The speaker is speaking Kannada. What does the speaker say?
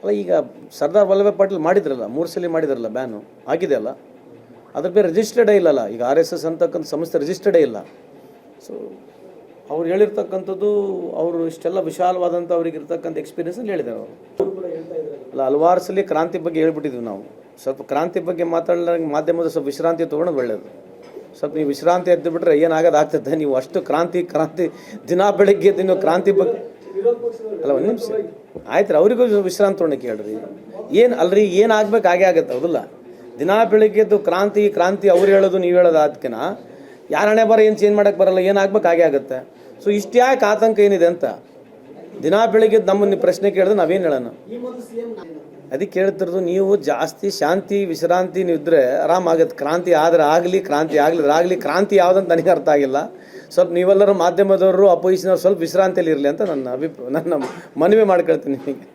ಅಲ್ಲ, ಈಗ ಸರ್ದಾರ್ ವಲ್ಲಭಾಯ್ ಪಾಟೀಲ್ ಮಾಡಿದ್ರಲ್ಲ, ಮೂರು ಸಲ ಮಾಡಿದ್ರಲ್ಲ ಬ್ಯಾನು ಆಗಿದೆ ಅಲ್ಲ? ಅದ್ರ ಬೇರೆ ರಿಜಿಸ್ಟರ್ಡೇ ಇಲ್ಲಲ್ಲ, ಈಗ ಆರ್ ಎಸ್ ಎಸ್ ಅಂತಕ್ಕಂಥ ಸಂಸ್ಥೆ ರಿಜಿಸ್ಟರ್ಡೇ ಇಲ್ಲ. ಸೊ ಅವ್ರು ಹೇಳಿರ್ತಕ್ಕಂಥದ್ದು, ಅವರು ಇಷ್ಟೆಲ್ಲ ವಿಶಾಲವಾದಂಥ ಅವ್ರಿಗೆ ಇರ್ತಕ್ಕಂಥ ಎಕ್ಸ್ಪೀರಿಯನ್ಸಲ್ಲಿ ಹೇಳಿದ್ದಾರೆ ಅವರು. ಅಲ್ಲ, ಹಲವಾರು ಸಲ ಕ್ರಾಂತಿ ಬಗ್ಗೆ ಹೇಳ್ಬಿಟ್ಟಿದ್ವಿ ನಾವು. ಸ್ವಲ್ಪ ಕ್ರಾಂತಿ ಬಗ್ಗೆ ಮಾತಾಡೋಂಗೆ ಮಾಧ್ಯಮದ ಸ್ವಲ್ಪ ವಿಶ್ರಾಂತಿ ತೊಗೊಳೋದು ಒಳ್ಳೆಯದು ಸ್ವಲ್ಪ ನೀವು ವಿಶ್ರಾಂತಿ ಎದ್ದು ಬಿಟ್ರೆ ಏನಾಗೋದು ಆಗ್ತದೆ ನೀವು ಅಷ್ಟು ಕ್ರಾಂತಿ ಕ್ರಾಂತಿ, ದಿನ ಬೆಳಗ್ಗೆ ನೀವು ಕ್ರಾಂತಿ ಬಗ್ಗೆ ಅಲ್ಲ, ಒಂದು ನಿಮಿಷ. ಆಯ್ತು ರೀ ಅವರಿಗೂ ವಿಶ್ರಾಂತಿ ತೊಗೊಂಡಕ್ಕೆ ಹೇಳ್ರಿ. ಏನು ಅಲ್ರಿ, ಏನು ಆಗ್ಬೇಕು, ಹಾಗೆ ಆಗತ್ತೆ, ಹೌದಲ್ಲ? ದಿನ ಬೆಳಿಗ್ಗೆದ್ದು ಕ್ರಾಂತಿ ಕ್ರಾಂತಿ, ಅವ್ರು ಹೇಳೋದು, ನೀವು ಹೇಳೋದು ಅದಕ್ಕಿನ ಯಾರ ಹಣೆ ಬರ, ಏನು ಚೇಂಜ್ ಮಾಡಕ್ಕೆ ಬರಲ್ಲ, ಏನು ಆಗ್ಬೇಕು, ಹಾಗೆ ಆಗುತ್ತೆ. ಸೊ ಇಷ್ಟು ಯಾಕೆ ಆತಂಕ ಏನಿದೆ ಅಂತ? ದಿನ ಬೆಳಿಗ್ಗೆ ನಮ್ಮನ್ನು ಪ್ರಶ್ನೆ ಕೇಳಿದ್ರೆ ನಾವೇನು ಹೇಳೋಣ? ಅದಕ್ಕೆ ಹೇಳ್ತಿರೋದು ನೀವು ಜಾಸ್ತಿ ಶಾಂತಿ, ವಿಶ್ರಾಂತಿ ನೀವು ಆರಾಮ್ ಆರಾಮಾಗತ್ತೆ ಕ್ರಾಂತಿ ಆದ್ರೆ ಆಗಲಿ, ಕ್ರಾಂತಿ ಆಗಲಿ ಕ್ರಾಂತಿ ಯಾವುದಂತ ನನಗೆ ಅರ್ಥ ಆಗಿಲ್ಲ. ಸ್ವಲ್ಪ ನೀವೆಲ್ಲರೂ ಮಾಧ್ಯಮದವರು ಅಪೋಸಿಷನವ್ರು ಸ್ವಲ್ಪ ವಿಶ್ರಾಂತಿಯಲ್ಲಿ ಇರಲಿ ಅಂತ ನನ್ನ ಅಭಿಪ್ರಾಯ, ನನ್ನ ಮನವಿ ಮಾಡ್ಕೊಳ್ತೀನಿ ನಿಮಗೆ.